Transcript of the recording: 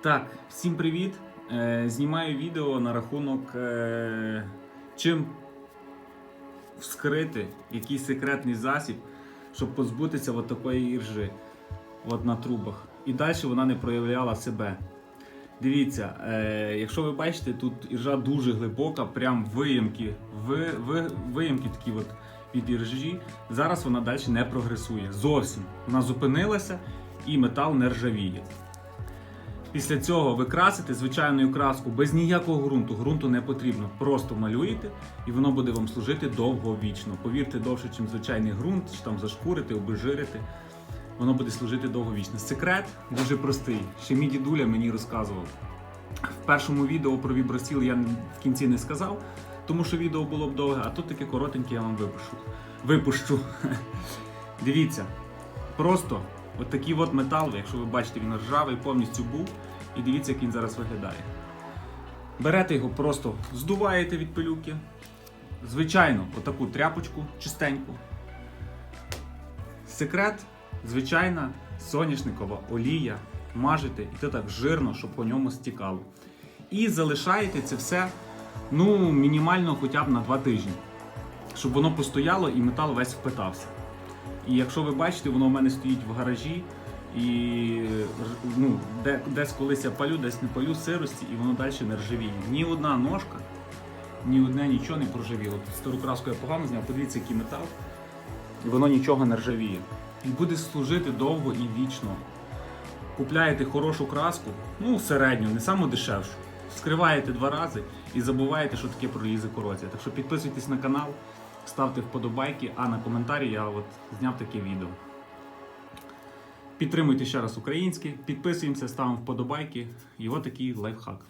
Так, всім привіт! Е, знімаю відео на рахунок е, чим вскрити якийсь секретний засіб, щоб позбутися от такої іржи от на трубах. І далі вона не проявляла себе. Дивіться, е, якщо ви бачите, тут іржа дуже глибока, прям виямки, ви, ви, виямки такі от від іржі. Зараз вона далі не прогресує. Зовсім. Вона зупинилася і метал не ржавіє. Після цього ви красите звичайною краскою без ніякого ґрунту. Ґрунту не потрібно. Просто малюєте, і воно буде вам служити довговічно. Повірте, довше, ніж звичайний ґрунт, чи там зашкурити, обезжирити. Воно буде служити довговічно. Секрет дуже простий. Ще мій дідуля мені розказував. В першому відео про вібросіл я в кінці не сказав, тому що відео було б довге, а тут таке коротеньке я вам випущу. Випущу. Дивіться, просто от такий от метал, якщо ви бачите, він ржавий, повністю був. І дивіться, як він зараз виглядає. Берете його просто здуваєте від пилюки. Звичайно, отаку тряпочку чистеньку. Секрет, звичайна соняшникова олія. Мажете і це так жирно, щоб по ньому стікало. І залишаєте це все ну, мінімально хоча б на 2 тижні, щоб воно постояло і метал весь впитався. І якщо ви бачите, воно в мене стоїть в гаражі, і ну, де, десь колись я палю, десь не палю сирості, і воно далі не ржавіє. Ні одна ножка, ні одне нічого не прожавіло. Тут стару краску я погано зняв, подивіться, який метал. І воно нічого не ржавіє. І буде служити довго і вічно. Купляєте хорошу краску, ну середню, не саму дешевшу. Вскриваєте два рази і забуваєте, що таке пролізе корозія. Так що підписуйтесь на канал, ставте вподобайки, а на коментарі я от зняв таке відео. Підтримуйте ще раз українське, підписуємося, ставимо вподобайки. І от такий лайфхак.